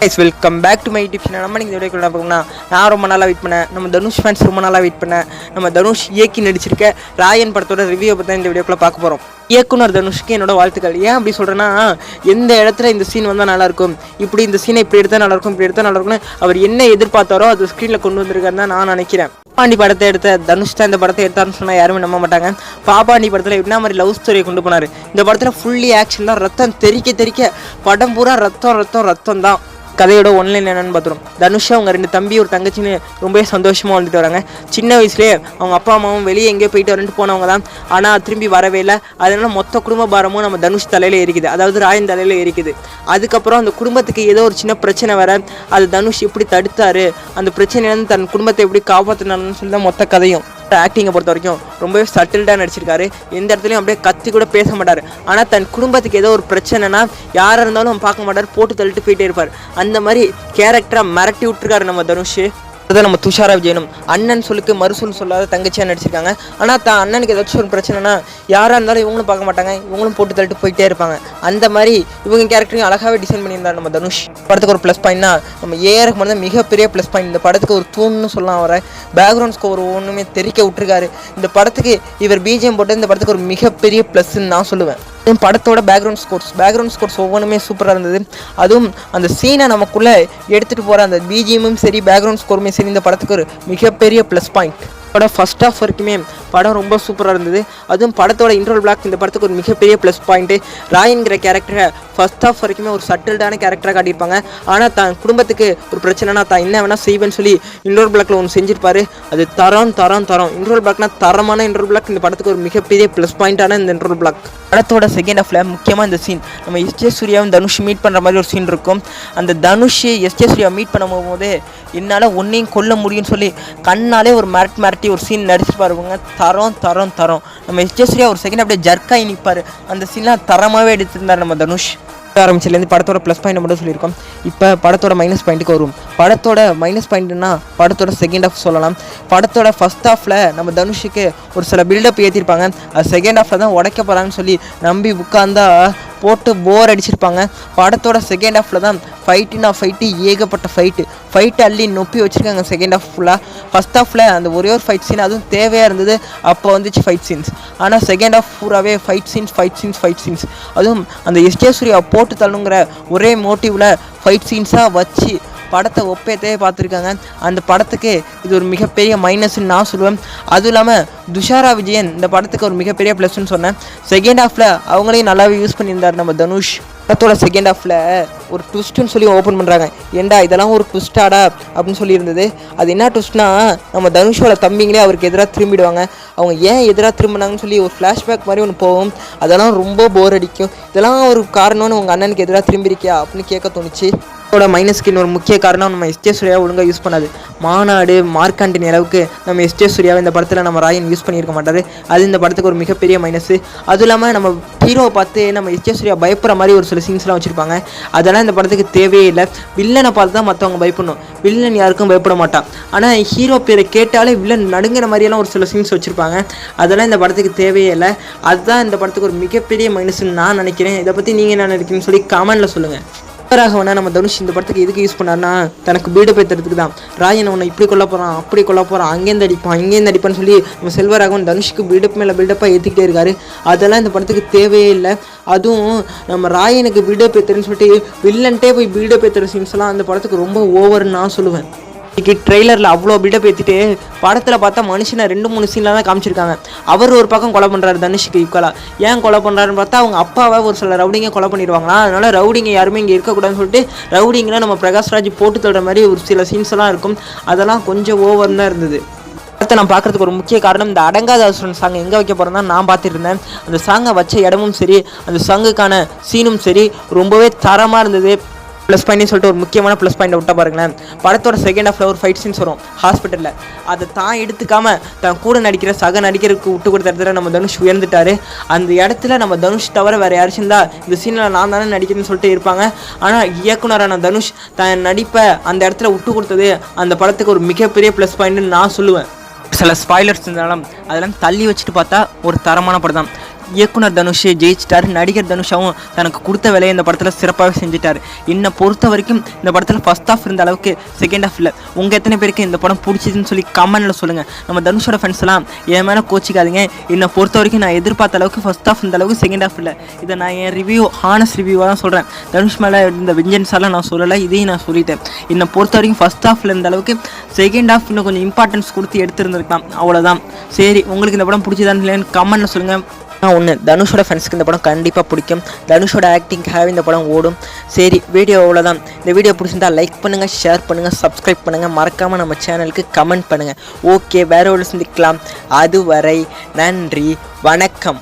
Guys welcome back to my tips நம்ம நீங்கள் இந்த வீடியோக்குள்ள பார்க்கணும்னா நான் ரொம்ப நாளாக வெயிட் பண்ணேன். நம்ம தனுஷ் ஃபேன்ஸ் ரொம்ப நாளாக வெயிட் பண்ணேன். நம்ம தனுஷ் இயக்கி நடிச்சிருக்க ராயன் படத்தோட ரிவ்யூ பற்றி இந்த வீடியோக்குள்ளே பார்க்க போகிறோம் இயக்குனர் தனுஷ்க்கு என்னோட வாழ்த்துக்கள். ஏன் அப்படி சொல்கிறேன்னா எந்த இடத்துல இந்த சீன் வந்தால் நல்லாயிருக்கும் இப்படி இந்த சீனை இப்படி எடுத்தால் நல்லாயிருக்கும் இப்படி எடுத்தால் நல்லாயிருக்கும்னு அவர் என்ன எதிர்பார்த்தாரோ அது ஸ்க்ரீனில் கொண்டு வந்திருக்காருன்னு தான் நான் நினைக்கிறேன். பாண்டி படத்தை எடுத்த தனுஷ் தான் இந்த படத்தை எடுத்தாருன்னு சொன்னால் யாருமே நம்ப மாட்டாங்க. பாப்பாண்டி படத்தில் என்ன மாதிரி லவ் ஸ்டோரியை கொண்டு போனார்? இந்த படத்தில் ஃபுல்லி ஆக்ஷன் தான் ரத்தம் தெறிக்க தெறிக்க படம் பூரா ரத்தம் ரத்தம் ரத்தம் தான். கதையோட ஒன்லைன் என்னன்னு பார்த்துரும். தனுஷ் அவங்க ரெண்டு தம்பி ஒரு தங்கச்சின்னு ரொம்பவே சந்தோஷமாக வந்துட்டு வராங்க. சின்ன வயசுலேயே அவங்க அப்பா அம்மாவும் வெளியே எங்கேயோ போயிட்டு வரேன்ட்டு போனவங்க தான். ஆனால் திரும்பி வரவே இல்லை. அதனால மொத்த குடும்ப பாரமும் நம்ம தனுஷ் தலையில் இருக்குது அதாவது ராயன் தலையில் இருக்குது அதுக்கப்புறம் அந்த குடும்பத்துக்கு ஏதோ ஒரு சின்ன பிரச்சனை வர அது தனுஷ் எப்படி தடுத்தாரு? அந்த பிரச்சனையிலேருந்து தன் குடும்பத்தை எப்படி காப்பாற்றினாருன்னு சொல்லி தான் மொத்த கதையும். ஆக்டிங்கை பொறுத்த வரைக்கும் ரொம்பவே சட்டில்டாக நடிச்சிருக்காரு. எந்த இடத்துலையும் அப்படியே கத்தி கூட பேச மாட்டார். ஆனால் தன் குடும்பத்துக்கு ஏதோ ஒரு பிரச்சனைனா யாராக இருந்தாலும் பார்க்க மாட்டார். போட்டு தள்ளிட்டு போயிட்டே இருப்பார். அந்த மாதிரி கேரக்டராக மிரட்டி விட்டுருக்காரு நம்ம தனுஷ். அடுத்தது நம்ம துஷாரா விஜயனும் அண்ணன் சொல்லுக்கு மறுசொல் சொல்லாத தங்கச்சியாக நடிச்சிருக்காங்க. ஆனால் தான் அண்ணனுக்கு ஏதாச்சும் ஒரு பிரச்சனைனா யாராக இருந்தாலும் இவங்களும் பார்க்க மாட்டாங்க. இவங்களும் போட்டு தள்ளிட்டு போயிட்டே இருப்பாங்க. அந்த மாதிரி இவங்க கேரக்டரையும் அழகாகவே டிசைன் பண்ணியிருந்தார் நம்ம தனுஷ். படத்துக்கு ஒரு ப்ளஸ் பாயிண்ட்னா நம்ம ஏஆருக்கு மட்டும் மிகப்பெரிய ப்ளஸ் பாயிண்ட் இந்த படத்துக்கு ஒரு தூண்னு சொல்லலாம் வர பேக்ரவுண்ட் ஸ்கோர் ஒன்றுமே தெரிக்க விட்டுருக்காரு. இந்த படத்துக்கு இவர் பிஜிஎம் போட்டு இந்த படத்துக்கு ஒரு மிகப்பெரிய ப்ளஸ்ன்னு நான் சொல்லுவேன். படத்தோட பேக்ரவுண்ட் ஸ்கோர்ஸ் பேக்ரவுண்ட் ஸ்கோர்ஸ் ஒவ்வொன்றுமே சூப்பராக இருந்தது. அதுவும் அந்த சீனை நமக்குள்ளே எடுத்துகிட்டு போகிற அந்த பிஜிஎம்மும் சரி பேக்ரவுண்ட் ஸ்கோருமே சரி இந்த படத்துக்கு ஒரு மிகப்பெரிய ப்ளஸ் பாயிண்ட் படம் ஃபர்ஸ்ட் ஆஃப் வரைக்குமே படம் ரொம்ப சூப்பராக இருந்தது. அதுவும் படத்தோட இன்ட்ரோல் பிளாக் இந்த படத்துக்கு ஒரு மிகப்பெரிய ப்ளஸ் பாயிண்ட்டு ராயன்கிற கேரக்டரை ஃபர்ஸ்ட் ஆஃப் வரைக்குமே ஒரு சட்டில்டான கேரக்டராக காட்டியிருப்பாங்க. ஆனால் தான் குடும்பத்துக்கு ஒரு பிரச்சனைனா தான் என்ன வேணால் செய்வேன்னு சொல்லி இன்டோர் பிளாக்ல ஒன்று செஞ்சிருப்பாரு. அது தரம் தரம் தரம். இன்டோர் பிளாக்னா தரமான இன்டோர் பிளாக் இந்த படத்துக்கு ஒரு மிகப்பெரிய ப்ளஸ் பாயிண்டான இந்த இன்டோர் பிளாக் படத்தோட செகண்ட் ஹாஃப்ல முக்கியமாக இந்த சீன் நம்ம எஸ்ஜே சூர்யாவும் தனுஷ் மீட் பண்ணுற மாதிரி ஒரு சீன் இருக்கும். அந்த தனுஷ் எஸ்ஜே சூர்யா மீட் பண்ண போகும்போது என்னால் ஒன்றையும் கொல்ல முடியும்னு சொல்லி கண்ணாலே ஒரு மிரட் மிரட்டி ஒரு சீன் நடிச்சுட்டு பாருவாங்க தரம் தரம் தரம். நம்ம எஸ்ஜே சூர்யா ஒரு செகண்ட் அப்படியே ஜர்க்காகி நிற்பார் அந்த சீன்லாம் தரமாகவே எடுத்திருந்தார் நம்ம தனுஷ். ஆரம்பிச்சிலேருந்து படத்தோட ப்ளஸ் பாயிண்ட் மட்டும் சொல்லியிருக்கோம். இப்போ படத்தோட மைனஸ் பாயிண்ட்டுக்கு வரும். படத்தோட மைனஸ் பாயிண்ட்னா படத்தோட செகண்ட் ஆஃப் சொல்லலாம். படத்தோட ஃபர்ஸ்ட் ஹாஃபில் நம்ம தனுஷுக்கு ஒரு சில பில்டப் ஏற்றிருப்பாங்க அது செகண்ட் ஹாஃபில் தான் உடைக்க போகிறான்னு சொல்லி நம்பி உட்காந்தா போட்டு போர் அடிச்சிருப்பாங்க. படத்தோட செகண்ட் ஹாஃபில் தான் ஃபைட்டுனா ஃபைட்டு ஏகப்பட்ட ஃபைட்டு ஃபைட்டு அள்ளி நொப்பி வச்சுருக்காங்க செகண்ட் ஹாஃப் ஃபுல்லாக ஃபஸ்ட் ஹாஃபில் அந்த ஒரே ஒரு ஃபைட் சீன் அதுவும் தேவையாக இருந்தது. அப்போ வந்துச்சு ஃபைட் சீன்ஸ் ஆனால் second half பூராவே fight scenes fight scenes fight scenes அதுவும் அந்த எஸ்டே சூர்யா போட்டு தள்ளுங்கிற ஒரே மோட்டிவில் ஃபைட் சீன்ஸாக வச்சு படத்தை ஒப்பேத்தே பார்த்துருக்காங்க. அந்த படத்துக்கு இது ஒரு மிகப்பெரிய மைனஸ்ன்னு நான் சொல்லுவேன். அதுவும் இல்லாமல் துஷாரா விஜயன் இந்த படத்துக்கு ஒரு மிகப்பெரிய ப்ளஸ்ன்னு சொன்னேன். செகண்ட் ஹாஃபில் அவங்களையும் நல்லாவே யூஸ் பண்ணியிருந்தார் நம்ம தனுஷ். படத்தோட செகண்ட் ஹாஃபில் ஒரு ட்விஸ்ட்டுன்னு சொல்லி ஓப்பன் பண்ணுறாங்க ஏண்டா இதெல்லாம் ஒரு ட்விஸ்டாடா அப்படின்னு சொல்லியிருந்தது. அது என்ன ட்விஸ்ட்னா நம்ம தனுஷோட தம்பிங்களே அவருக்கு எதிராக திரும்பிடுவாங்க. அவங்க ஏன் எதிராக திரும்பினாங்கன்னு சொல்லி ஒரு ஃப்ளாஷ்பேக் மாதிரி ஒன்று போகும். அதெல்லாம் ரொம்ப போர் அடிக்கும். இதெல்லாம் ஒரு காரணம்னு உங்கள் அண்ணனுக்கு எதிராக திரும்பியிருக்கியா அப்படின்னு கேட்க தோணுச்சு. இதோட மைனஸ்க்கு இன்னொரு முக்கிய காரணம் நம்ம எஸ்டே சூர்யா ஒழுங்காக யூஸ் பண்ணாது. மாநாடு மார்க்காண்டின் அளவுக்கு நம்ம எஸ்டே சூர்யாவை இந்த படத்தில் நம்ம ராயன் யூஸ் பண்ணியிருக்க மாட்டார். அது இந்த படத்துக்கு ஒரு மிகப்பெரிய மைனஸ் அதுவும் இல்லாமல் நம்ம ஹீரோவை பார்த்து நம்ம எஸ்டே சூர்யா பயப்படுற மாதிரி ஒரு சில சீன்ஸ்லாம் வச்சுருப்பாங்க. அதெல்லாம் இந்த படத்துக்கு தேவையே இல்லை. வில்லனை பார்த்து தான் மற்றவங்க பயப்படணும். வில்லன் யாருக்கும் பயப்பட மாட்டான். ஆனால் ஹீரோ பேரை கேட்டாலே வில்லன் நடுங்கிற மாதிரியெல்லாம் ஒரு சில சீன்ஸ் வச்சுருப்பாங்க. அதெல்லாம் இந்த படத்துக்கு தேவையே இல்லை. அதுதான் இந்த படத்துக்கு ஒரு மிகப்பெரிய மைனஸ்ன்னு நான் நினைக்கிறேன். இதை பற்றி நீங்கள் என்ன நினைக்கிறீங்கன்னு சொல்லி கமெண்டில் சொல்லுங்கள் ராகவனா நம்ம தனுஷ் இந்த படத்துக்கு எதுக்கு யூஸ் பண்ணார்னா தனக்கு பீடு பேத்துறதுக்கு தான். ராஜன் உன்னை இப்படி கொல்ல போகிறான் அப்படி கொல்ல போகிறான் அங்கேருந்து அடிப்பான் இங்கேருந்து அடிப்பான்னு சொல்லி நம்ம செல்வராகவன் தனுஷ்க்கு பீடப் மேலே பில்டப்பாக ஏற்றிக்கிட்டே இருக்காரு. அதெல்லாம் இந்த படத்துக்கு தேவையே இல்லை. அதுவும் நம்ம ராயனுக்கு பீடப் ஏற்றுறேன்னு சொல்லிட்டு வில்லன்ட்டே போய் பீடப் ஏற்றுற சீன்ஸ்லாம் அந்த படத்துக்கு ரொம்ப ஓவர்னு நான் சொல்லுவேன். இன்னைக்கு ட்ரெய்லரில் அவ்வளோ பில்டப் ஏற்றிட்டு படத்தில் பார்த்தா மனுஷனை ரெண்டு மூணு சீனில் தான் காமிச்சிருக்காங்க. அவர் ஒரு பக்கம் கொலை பண்ணுறாரு தனுஷுக்கு ஈக்குவலாக ஏன் கொலை பண்ணுறாருன்னு பார்த்தா அவங்க அப்பாவை ஒரு சில ரவுடிங்க கொலை பண்ணிடுவாங்களா? அதனால் ரவுடிங்க யாருமே இங்கே இருக்கக்கூடாதுன்னு சொல்லிட்டு ரவுடிங்கெலாம் நம்ம பிரகாஷ்ராஜ் போட்டு தள்ளுற மாதிரி ஒரு சில சீன்ஸ் எல்லாம் இருக்கும். அதெல்லாம் கொஞ்சம் ஓவர் தான் இருந்தது. படத்தை நான் பார்க்கறதுக்கு ஒரு முக்கிய காரணம் இந்த அடங்காத அசுரன் சாங் எங்கே வைக்க போகிறதா நான் பார்த்துட்டு இருந்தேன் அந்த சாங்கை வச்ச இடமும் சரி அந்த சாங்குக்கான சீனும் சரி ரொம்பவே தரமாக இருந்தது. ப்ளஸ் பாயிண்ட் சொல்லிட்டு ஒரு முக்கியமான ப்ளஸ் பாயிண்ட் விட்டா பாருங்களேன். படத்தோட செகண்ட் ஆஃப்ல ஒரு ஃபைட் சீன்ஸ் வரும். ஹாஸ்பிட்டலில் அதை தான் எடுத்துக்காம தன் கூட நடிக்கிற சக நடிகருக்கு விட்டு கொடுத்த இடத்துல நம்ம தனுஷ் உயர்ந்துட்டாரு. அந்த இடத்துல நம்ம தனுஷ் தவிர வேற யாராச்சும் இருந்தால் இந்த சீனில் நான் தானே நடிக்கிறேன்னு சொல்லிட்டு இருப்பாங்க. ஆனால் இயக்குனரான தனுஷ் தன் நடிப்பை அந்த இடத்துல விட்டு கொடுத்தது அந்த படத்துக்கு ஒரு மிகப்பெரிய ப்ளஸ் பாயிண்ட்னு நான் சொல்லுவேன். சில ஸ்பாய்லர்ஸ் இருந்தாலும் அதெல்லாம் தள்ளி வச்சுட்டு பார்த்தா ஒரு தரமான படம் தான். இயக்குனர் தனுஷ் ஜெயிச்சிட்டார். நடிகர் தனுஷாவும் தனக்கு கொடுத்த வேலையை இந்த படத்தில் சிறப்பாக செஞ்சுட்டார். என்னை பொறுத்த வரைக்கும் இந்த படத்தில் ஃபஸ்ட் ஆஃப் இருந்த அளவுக்கு செகண்ட் ஆஃப் இல்லை. உங்கள் எத்தனை பேருக்கு இந்த படம் பிடிச்சதுன்னு சொல்லி கமெண்டில் சொல்லுங்கள் நம்ம தனுஷோட ஃப்ரெண்ட்ஸ்லாம் என் மேலே கோச்சிக்காதீங்க. என்னை பொறுத்த வரைக்கும் நான் எதிர்பார்த்த அளவுக்கு ஃபஸ்ட் ஆஃப் இந்த அளவுக்கு செகண்ட் ஆஃப் இல்லை. இதை நான் என் ரிவ்யூ ஹானஸ்ட் ரிவ்யூவாக தான் சொல்கிறேன் தனுஷ் மேலே இந்த விஞ்சன்ஸாலாம் நான் சொல்லலை. இதையும் நான் சொல்லிட்டேன். என்னை பொறுத்த வரைக்கும் ஃபஸ்ட் ஹாஃபில் இருந்த அளவுக்கு செகண்ட் ஹாஃப் இன்னும் கொஞ்சம் இம்பார்ட்டன்ஸ் கொடுத்து எடுத்துருந்துருக்கலாம். அவ்வளோதான் சரி உங்களுக்கு இந்த படம் பிடிச்சதான் இல்லைன்னு கமெண்ட்டில் சொல்லுங்கள் ஒன்று தனுஷோட ஃப்ரெண்ட்ஸ்க்கு இந்த படம் கண்டிப்பாக பிடிக்கும். தனுஷோட ஆக்டிங்காகவே இந்த படம் ஓடும். சரி வீடியோ அவ்வளோதான் இந்த வீடியோ பிடிச்சிருந்தா லைக் பண்ணுங்கள் ஷேர் பண்ணுங்கள் சப்ஸ்கிரைப் பண்ணுங்கள் மறக்காமல் நம்ம சேனலுக்கு கமெண்ட் பண்ணுங்கள் ஓகே வேறு ஒரு சந்திக்கலாம். அதுவரை நன்றி வணக்கம்.